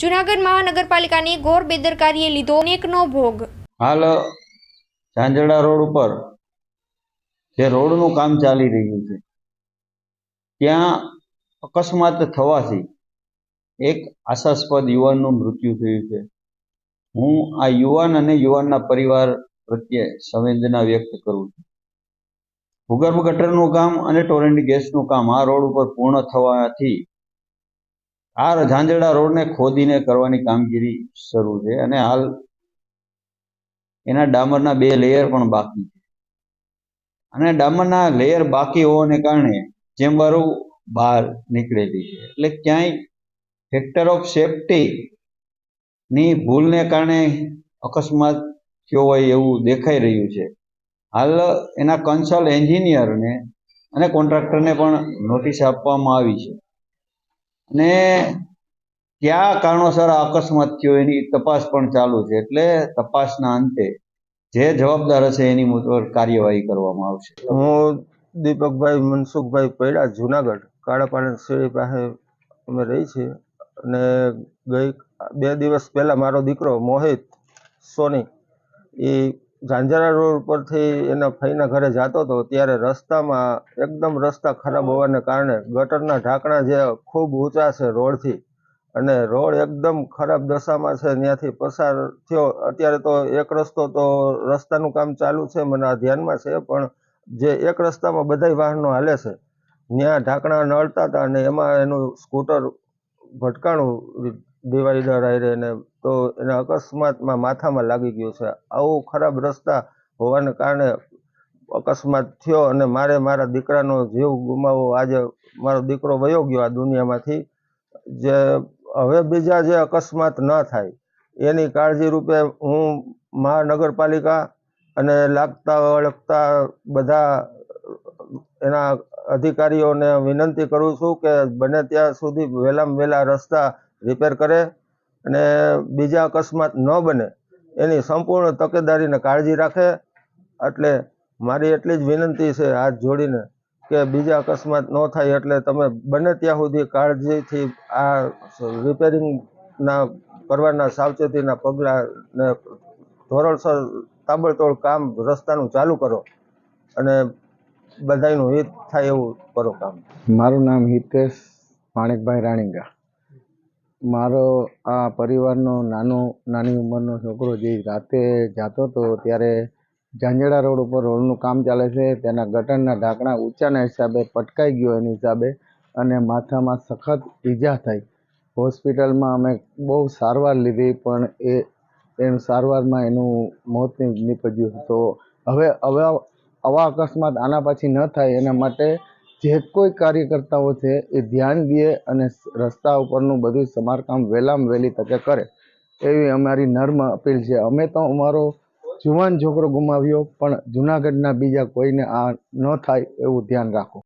જુનાગઢ મહાનગરપાલિકાની ઘોર બેદરકારીએ લીધો અનેકનો ભોગ. હાલ ઝાંઝરડા રોડ ઉપર જે રોડનું કામ ચાલી રહ્યું છે, ત્યાં અકસ્માત થવાથી એક આશાસ્પદ યુવાનનું મૃત્યુ થયું છે. હું આ યુવાન અને યુવાનના પરિવાર પ્રત્યે સંવેદના વ્યક્ત કરું છું. ભૂગર્ભ ગટરનું કામ અને ટોરેન્ટ ગેસનું કામ આ રોડ ઉપર પૂર્ણ થવાથી આ ઝાંઝરડા રોડને ખોદીને કરવાની કામગીરી શરૂ છે અને હાલ એના ડામરના બે લેયર પણ બાકી છે. અને ડામરના લેયર બાકી હોવાને કારણે ચેમ્બરો બહાર નીકળેલી છે. એટલે ક્યાંય ફેક્ટર ઓફ સેફટીની ભૂલને કારણે અકસ્માત થયો હોય એવું દેખાઈ રહ્યું છે. હાલ એના કન્સલ એન્જિનિયરને અને કોન્ટ્રાક્ટરને પણ નોટિસ આપવામાં આવી છે. અને કયા કારણોસર અકસ્માત થયો એની તપાસ પણ ચાલુ છે. એટલે તપાસના અંતે જે જવાબદાર હશે એની મુજબ કાર્યવાહી કરવામાં આવશે. હું દીપકભાઈ, મનસુખભાઈ પૈડા, જુનાગઢ કાળાપાણી શેરી પાસે અમે રહી છીએ. અને ગઈ બે દિવસ પહેલાં મારો દીકરો મોહિત સોની, એ ઝાંઝરા રોડ પરથી એના ફઈના ઘરે જતો હતો ત્યારે રસ્તામાં એકદમ રસ્તા ખરાબ હોવાને કારણે ગટરના ઢાંકણા જે ખૂબ ઊંચા છે રોડથી અને રોડ એકદમ ખરાબ દશામાં છે ત્યાંથી પસાર થયો. અત્યારે તો એક રસ્તો તો રસ્તાનું કામ ચાલુ છે મને આ ધ્યાનમાં છે પણ જે એક રસ્તામાં બધાય વાહનો હાલે છે ત્યાં ઢાંકણા નળતા હતા અને એમાં એનું સ્કૂટર ભટકાણું ડિવાઈડર આયરે ને તો એને અકસ્માતમાં માથામાં લાગી ગયું છે. આવું ખરાબ રસ્તા હોવાને કારણે અકસ્માત થયો અને મારે મારા દીકરાનો જીવ ગુમાવવો. આજે મારો દીકરો વયો ગયો આ દુનિયામાંથી. જે હવે બીજા જે અકસ્માત ન થાય, એની કાળજી રૂપે હું મહાનગરપાલિકા અને લાગતા વળગતા બધા એના અધિકારીઓને વિનંતી કરું છું કે બને ત્યાં સુધી વહેલામાં વહેલા રસ્તા રિપેર કરે અને બીજા અકસ્માત ન બને, એની સંપૂર્ણ તકેદારીને કાળજી રાખે. એટલે મારી એટલી જ વિનંતી છે હાથ જોડીને કે બીજા અકસ્માત ન થાય એટલે તમે બને ત્યાં સુધી કાળજીથી આ રિપેરિંગના કરવાના સાવચેતીના પગલાંને ધોરણસર તાબડતોડ કામ રસ્તાનું ચાલુ કરો અને બધાયનું હિત થાય એવું કરો કામ. મારું નામ હિતેશ માણેકભાઈ રાણીગા. મારો આ પરિવારનો નાનો, નાની ઉંમરનો છોકરો જે રાતે જતો હતો ત્યારે ઝાંઝડા રોડ ઉપર રોડનું કામ ચાલે છે. તેના ગટરના ઢાંકણા ઊંચાના હિસાબે પટકાઈ ગયો એની હિસાબે અને માથામાં સખત ઈજા થઈ. હોસ્પિટલમાં અમે બહુ સારવાર લીધી પણ એ એનું સારવારમાં એનું મોત નીપજ્યું. તો હવે હવે આવા અકસ્માત આના પછી ન થાય એના માટે જે કોઈ કાર્યકર્તાઓ છે એ ધ્યાન દે અને રસ્તા ઉપરનું બધું સમારકામ વહેલામાં વહેલી તકે કરે. એવી અમારી નર્મ અપીલ છે. અમે તો અમારો જુવાન છોકરો ગુમાવ્યો, પણ જુનાગઢના બીજા કોઈને આ ન થાય એવું ધ્યાન રાખો.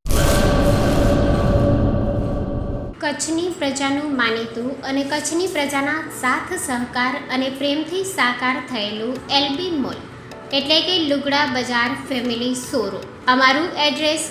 કચ્છની પ્રજાનું માનીતું અને કચ્છની પ્રજાના સાથ, સહકાર અને પ્રેમથી સાકાર થયેલું એલબી મોલ. એટલે કે લુગડા બજાર ફેમિલી શોરૂમ. અમારું address